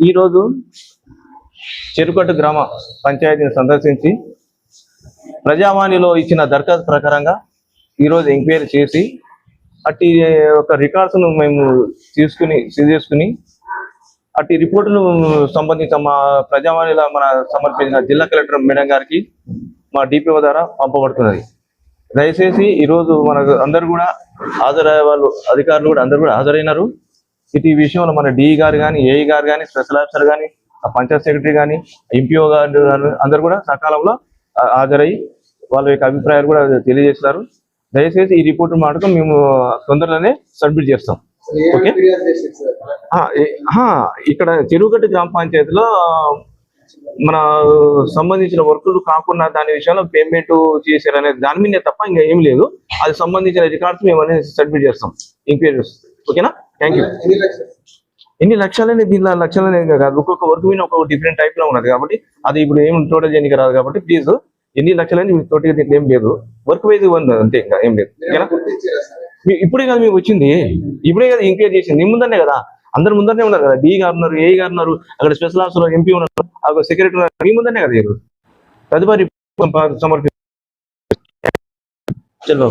ఈరోజు చెరుకట్టు గ్రామ పంచాయతీని సందర్శించి ప్రజావాణిలో ఇచ్చిన దరఖాస్తు ప్రకారంగా ఈరోజు ఎంక్వైరీ చేసి అట్టి ఒక రికార్డ్స్ను మేము తీసుకుని చేసుకుని అట్టి రిపోర్టును సంబంధించిన మా ప్రజావాణిలో మన సమర్పించిన జిల్లా కలెక్టర్ మేడం గారికి మా డిపిఓ ద్వారా పంపబడుతున్నది. దయచేసి ఈరోజు మనకు అందరు కూడా హాజరయ్యే వాళ్ళు అధికారులు కూడా అందరు కూడా హాజరైనారు. ఇటు ఈ విషయంలో మన డిఈ గారు కానీ ఏఈ గారు కానీ స్పెషల్ ఆఫీసర్ కానీ పంచాయత్ సెక్రటరీ కానీ ఎంపీఓ గారు అందరు కూడా సకాలంలో ఆ, హాజరయ్యి వాళ్ళ యొక్క అభిప్రాయాలు కూడా తెలియజేస్తారు దయచేసి ఈ రిపోర్ట్ మాటకు మేము తొందరలోనే సబ్మిట్ చేస్తాం. ఓకే? ఇక్కడ చెరువుగట్టు గ్రామ పంచాయతీలో మన సంబంధించిన వర్కులు కాకుండా దాని విషయంలో పేమెంట్ చేశారు అనేది దాని మీద తప్ప ఇంకా ఏం లేదు. అది సంబంధించిన రికార్డ్స్ మేము అనేది సబ్మిట్ చేస్తాం. ఎంక్వైరీస్ ఓకేనా? థ్యాంక్ యూ ఎన్ని లక్షలనే దీనిలో లక్షలనే కాదు. ఒక్కొక్క వర్క్ మీద ఒక్కొక్క డిఫరెంట్ టైప్లో ఉన్నది కాబట్టి అది ఇప్పుడు ఏం టోటల్ చేయడానికి రాదు కాబట్టి ప్లీజ్ ఎన్ని లక్షలని మీకు తోటి దీంట్లో ఏం లేదు. వర్క్ వైజ్ ఉంది అంతే ఇంకా ఏం లేదు. ఇప్పుడే కదా మీకు వచ్చింది? ఇప్పుడే కదా ఎంక్వైరీ చేసింది. మీ ముందరనే కదా? అందరి ముందరనే ఉన్నారు కదా? డి గారు ఉన్నారు ఏ గారు ఉన్నారు అక్కడ స్పెషల్ ఆఫీసర్ ఎంపీ ఉన్నారు అక్కడ సెక్రటరీ ఉన్నారు. మీ ముందరనే కదా ఈరోజు? తదుపరి సమర్పి చలో.